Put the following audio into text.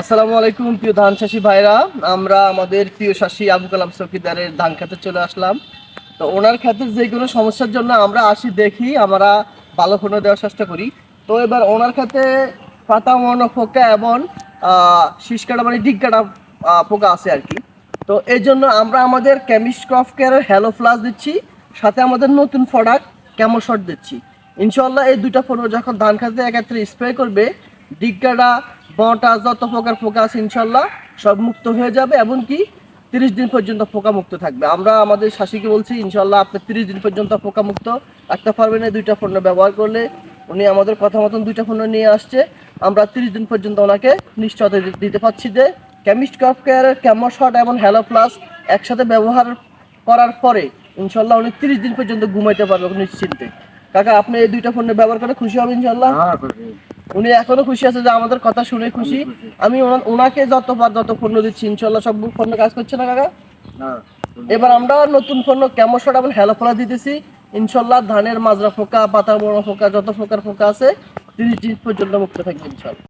আসসালামু আলাইকুম প্রিয় ধান চাষি ভাইরা। আমরা আমাদের প্রিয় চাষি আবু কালাম চৌকিদারের ধান খেতে চলে আসলাম। তো ওনার ক্ষেত্রে যে কোনো সমস্যার জন্য আমরা আসি, দেখি, আমরা ভালো ফোনে দেওয়ার চেষ্টা করি। তো এবার ওনার ক্ষেত্রে পাতা, মনো, পোকা এবং শীষ কাটা মানে ডিগ কাটা পোকা আছে আর কি। তো এই জন্য আমরা আমাদের কেমিস্ট ক্রপ কেয়ারের হ্যালো ফ্লাস দিচ্ছি, সাথে আমাদের নতুন প্রোডাক্ট ক্যামো শট দিচ্ছি। ইনশাল্লাহ এই দুইটা ফোন যখন ধান খেতে এক্ষেত্রে স্প্রে করবে ডিগকাটা বটা যত প্রকার পোকা আছে ইনশাল্লাহ সব মুক্ত হয়ে যাবে, এমনকি তিরিশ দিন পর্যন্ত পোকা মুক্ত থাকবে। আমরা আমাদের শাসিকে বলছি ইনশাল্লাহ আপনি তিরিশ দিন পর্যন্ত পোকা মুক্ত রাখতে পারবেন এই দুইটা পণ্য ব্যবহার করলে। উনি আমাদের কথা মতন দুইটা পণ্য নিয়ে আসছে। আমরা তিরিশ দিন পর্যন্ত ওনাকে নিশ্চয়তা দিতে পারছি যে কেমিস্ট ক্রপ কেয়ারের ক্যামো শট এবং হ্যালো প্লাস একসাথে ব্যবহার করার পরে ইনশাল্লাহ উনি তিরিশ দিন পর্যন্ত ঘুমাইতে পারবে নিশ্চিন্তে। কাকা, আপনি এই দুইটা পণ্য ব্যবহার করে খুশি হবেন ইনশাল্লাহ উনি এখনও খুশি আছে যে আমাদের কথা শুনে খুশি। আমি ওনাকে ওনাকে যতবার যত পণ্য দিচ্ছি ইনশাল্লাহ সব পণ্য কাজ করছে না কাকা? এবার আমরা নতুন পণ্য কেমন এবং হেলো ফলা দিতেছি। ইনশাল্লাহ ধানের মাজরা ফোকা পাতা বড় ফোকা যত ফোকার ফোকা আছে তিরিশ দিন পর্যন্ত মুক্ত থাকবে ইনশাল্লাহ।